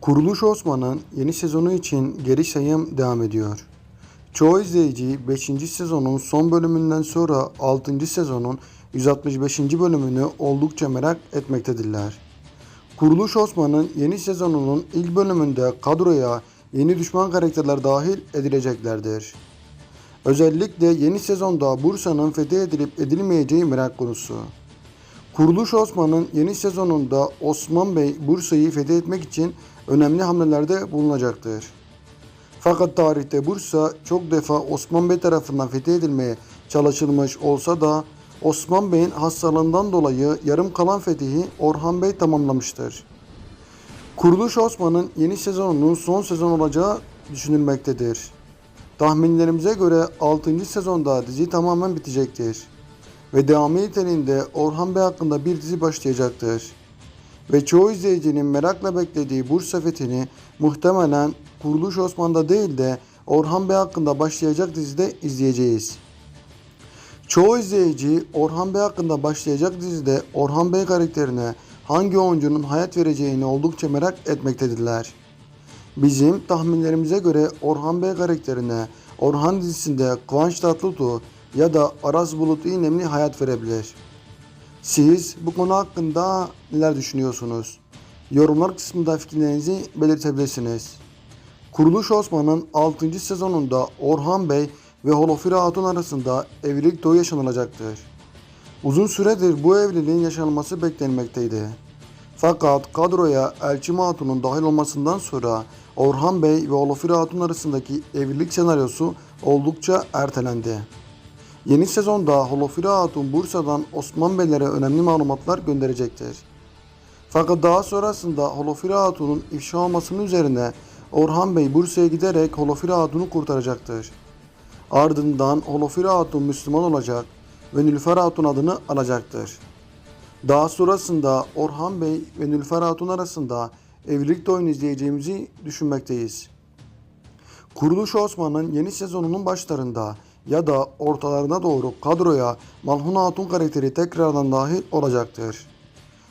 Kuruluş Osman'ın yeni sezonu için geri sayım devam ediyor. Çoğu izleyici 5. sezonun son bölümünden sonra 6. sezonun 165. bölümünü oldukça merak etmektedirler. Kuruluş Osman'ın yeni sezonunun ilk bölümünde kadroya yeni düşman karakterler dahil edileceklerdir. Özellikle yeni sezonda Bursa'nın fethedilip edilmeyeceği merak konusu. Kuruluş Osman'ın yeni sezonunda Osman Bey Bursa'yı fethetmek için önemli hamlelerde bulunacaktır. Fakat tarihte Bursa çok defa Osman Bey tarafından fethedilmeye çalışılmış olsa da Osman Bey'in hastalığından dolayı yarım kalan fethi Orhan Bey tamamlamıştır. Kuruluş Osman'ın yeni sezonunun son sezon olacağı düşünülmektedir. Tahminlerimize göre 6. sezonda dizi tamamen bitecektir. Ve devamı niteliğinde Orhan Bey hakkında bir dizi başlayacaktır. Ve çoğu izleyicinin merakla beklediği Bursa fethini muhtemelen Kuruluş Osman'da değil de Orhan Bey hakkında başlayacak dizide izleyeceğiz. Çoğu izleyici Orhan Bey hakkında başlayacak dizide Orhan Bey karakterine hangi oyuncunun hayat vereceğini oldukça merak etmektedirler. Bizim tahminlerimize göre Orhan Bey karakterine Orhan dizisinde Kıvanç Tatlıtuğ ya da Aras Bulut İynemli hayat verebilir. Siz bu konu hakkında neler düşünüyorsunuz? Yorumlar kısmında fikirlerinizi belirtebilirsiniz. Kuruluş Osman'ın 6. sezonunda Orhan Bey ve Holofira Hatun arasında evlilik toyu yaşanılacaktır. Uzun süredir bu evliliğin yaşanması beklenmekteydi. Fakat kadroya Elçi Hatun'un dahil olmasından sonra Orhan Bey ve Holofira Hatun arasındaki evlilik senaryosu oldukça ertelendi. Yeni sezonda Holofira Hatun Bursa'dan Osman Beylere önemli malumatlar gönderecektir. Fakat daha sonrasında Holofira Hatun'un ifşa olmasının üzerine Orhan Bey Bursa'ya giderek Holofira Hatun'u kurtaracaktır. Ardından Holofira Hatun Müslüman olacak ve Nülfer Hatun adını alacaktır. Daha sonrasında Orhan Bey ve Nülfer Hatun arasında evlilik oyunu izleyeceğimizi düşünmekteyiz. Kuruluş Osman'ın yeni sezonunun başlarında ya da ortalarına doğru kadroya Malhun Hatun karakteri tekrardan dahil olacaktır.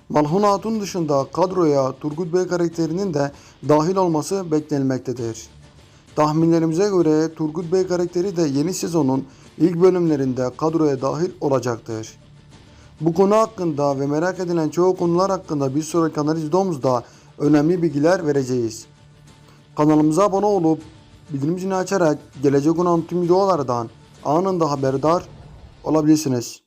Malhun Hatun dışında kadroya Turgut Bey karakterinin de dahil olması beklenmektedir. Tahminlerimize göre Turgut Bey karakteri de yeni sezonun ilk bölümlerinde kadroya dahil olacaktır. Bu konu hakkında ve merak edilen çoğu konular hakkında bir sonraki analiz videomuzda önemli bilgiler vereceğiz. Kanalımıza abone olup bildirim zilini açarak gelecek olan tüm videolardan anında haberdar olabilirsiniz.